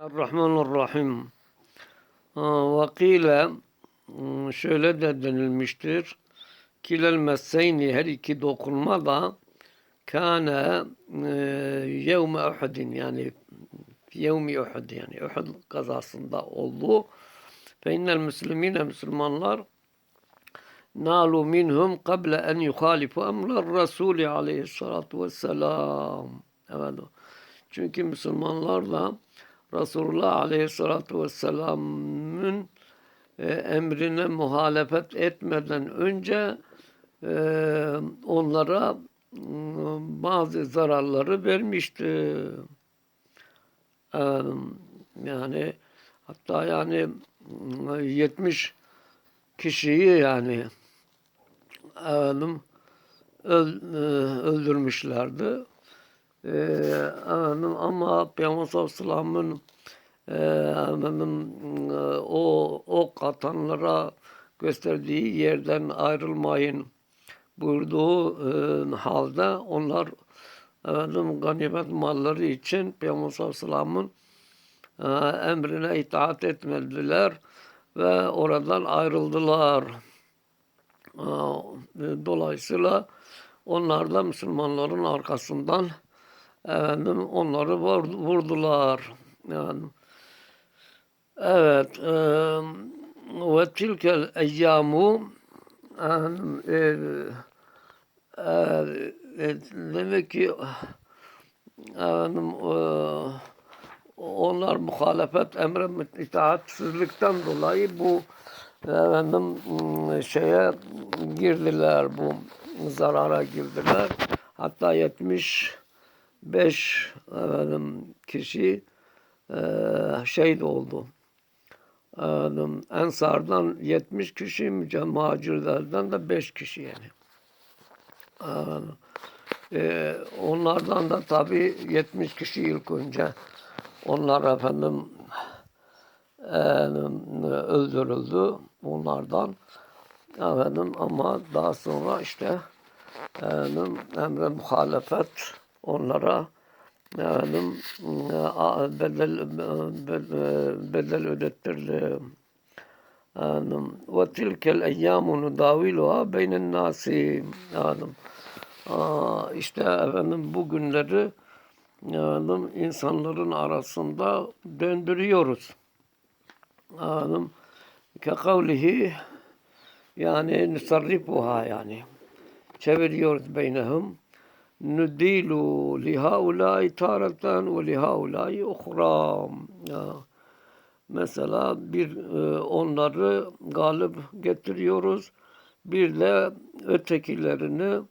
Rahmanirrahim. Vakile şöyle de denilmiştir. Kilel messeyni her iki dokunma da kâne yevme Uhud'in yani yevmi Uhud yani Uhud kazasında oldu. Fe innel müslimine Müslümanlar nalu minhum kable en yuhalifu emrer Resulü aleyhissalatu vesselam. Evet. Çünkü Müslümanlar da Resulullah Aleyhisselatü Vesselam'ın e, emrine muhalefet etmeden önce e, onlara e, bazı zararları vermişti. E, yani hatta yani e, 70 kişiyi yani efendim, e, öldürmüşlerdi. Ee, efendim, ama Peygamber sallallahu aleyhi ve sellem'in e, e, o ok atanlara gösterdiği yerden ayrılmayın buyurduğu e, halde onlar efendim, ganimet malları için Peygamber sallallahu aleyhi ve sellem'in e, emrine itaat etmediler ve oradan ayrıldılar. E, Dolayısıyla onlar da Müslümanların arkasından efendim onları vurdular. Yani evet ve tilkel eyyamu efendim, demek ki efendim onlar muhalefet emre itaatsizlikten dolayı bu efendim şeye girdiler bu zarara girdiler. Hatta 70 beş efendim, kişi e, şehit oldu. Efendim, Ensardan 70 kişi, muhacirlerden de 5 kişi yani. Efendim, e, onlardan da tabi 70 kişi ilk önce onlar efendim, efendim öldürüldü onlardan. Efendim ama daha sonra işte efendim, emre muhalefet onlara efendim, bedel, bedel, bedel ödettirdi. Efendim, ve tilkel eyyamu nudaviluha beynen nasi. Efendim, işte efendim bu günleri efendim, insanların arasında döndürüyoruz. Efendim, ke kavlihi yani nusarrifuha yani çeviriyoruz beynehum nüdilu lihaulâi târeten ve lihaulâi uhrâm. Mesela bir e, onları galip getiriyoruz. Bir de ötekilerini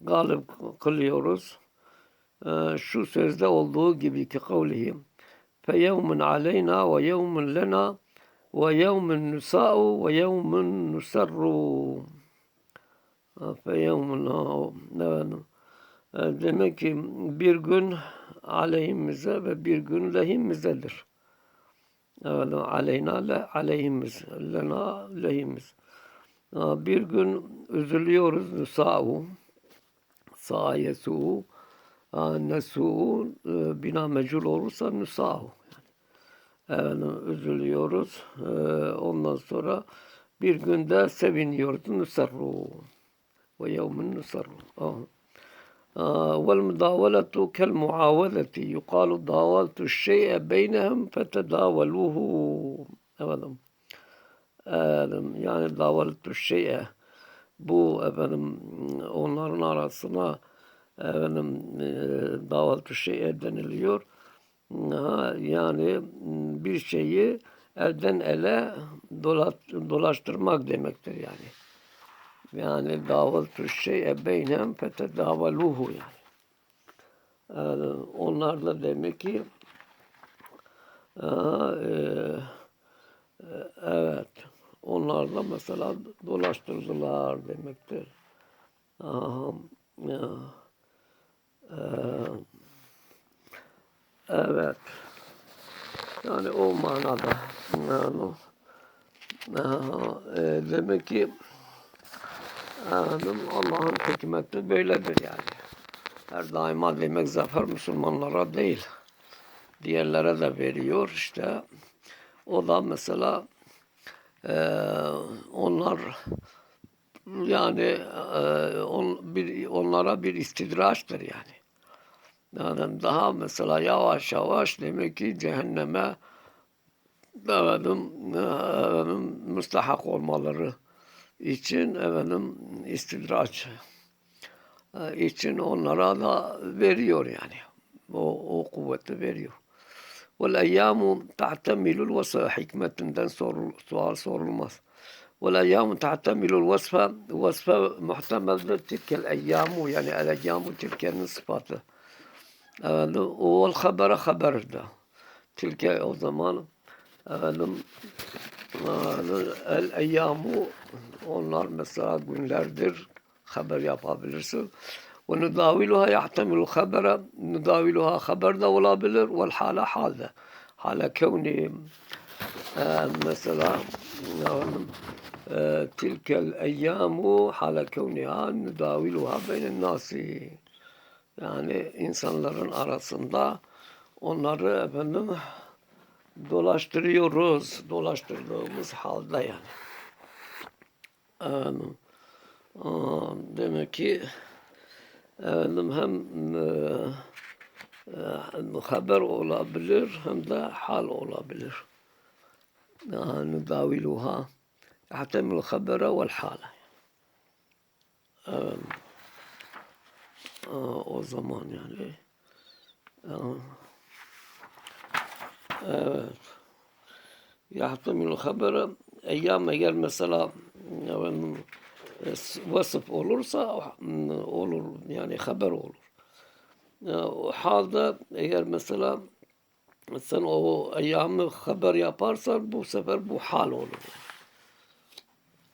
galip kılıyoruz. E, şu sözde olduğu gibi ki kavlihim fe yevmun aleyna ve yevmun lena ve yevmun nusa'u ve yevmun nusarru fe efendim e, demek ki bir gün aleyhimize ve bir gün lehimizedir. Evet, aleyna le aleyhimiz, lena lehimiz. E, bir gün üzülüyoruz nusa'u, sayesu, e, nesu, bina mecul olursa nusa'u. Yani, üzülüyoruz. Ondan sonra bir günde seviniyoruz. Nusarru. Ve yevmin nusarru. والمداولة كالمعاوذة يقال داولت الشيء بينهم فتداولوه efendim efendim yani davaltu şeye bu efendim onların arasına efendim e, davaltu şeye deniliyor ha, yani bir şeyi elden ele dolaştırmak demektir yani. Yani davaltu şey'e beynem fetedavaluhu yani. yani. Onlar da demek ki e, evet onlar da mesela dolaştırdılar demektir. Aha, ya, e, evet. Yani o manada yani, aha, e, demek ki Anladım. Allah'ın hikmeti böyledir yani. Her daima demek zafer Müslümanlara değil. diğerlere de veriyor işte. O da mesela eee, onlar yani eee, on, bir, onlara bir istidraçtır yani. Yani daha mesela yavaş yavaş demek ki cehenneme efendim, efendim müstahak olmaları için efendim istidraç e, için onlara da veriyor yani. O, o kuvveti veriyor. Eyyamu ta'temilul vasfa hikmetinden sorul, sual sorulmaz. Eyyamu ta'temilul vasfa vasfa muhtemeldir tilkel eyyamu yani el eyyamu tilkenin sıfatı. Efendim, o habere haber de. Tilke o zaman efendim, el eyyamu onlar mesela günlerdir haber yapabilirsin. Ve nudaviluha yahtemilu habere nudaviluha haber de olabilir vel hala halde. Hala kevni e, mesela e, tilkel eyyamu hala kevniha nudaviluha beynen nasi. Yani insanların arasında onları efendim dolaştırıyoruz. Dolaştırdığımız halde yani. Efendim, demek ki efendim hem e, e, haber olabilir hem de hal olabilir. Yani daviluha يحتمل الخبر والحالة Evet. Aa, o zaman yani. Aa, Evet. Yahtemil habere eyyam eğer mesela efendim, vasıf olursa olur yani haber olur. O halde eğer mesela sen o eyyamı haber yaparsan bu sefer bu hal olur.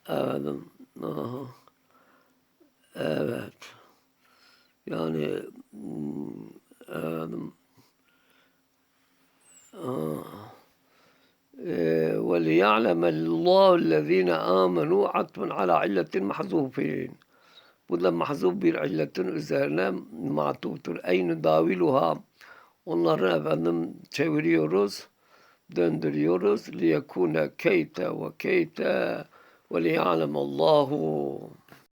Efendim. Aha. Evet. Yani efendim وليعلم الله الذين آمنوا عطفا على علة محذوفين Bu da mahzuf bir illetin üzerine matuftur. Aynı daviluha onları efendim çeviriyoruz, döndürüyoruz. Liyekune keyte ve keyte ve liya'lem Allahu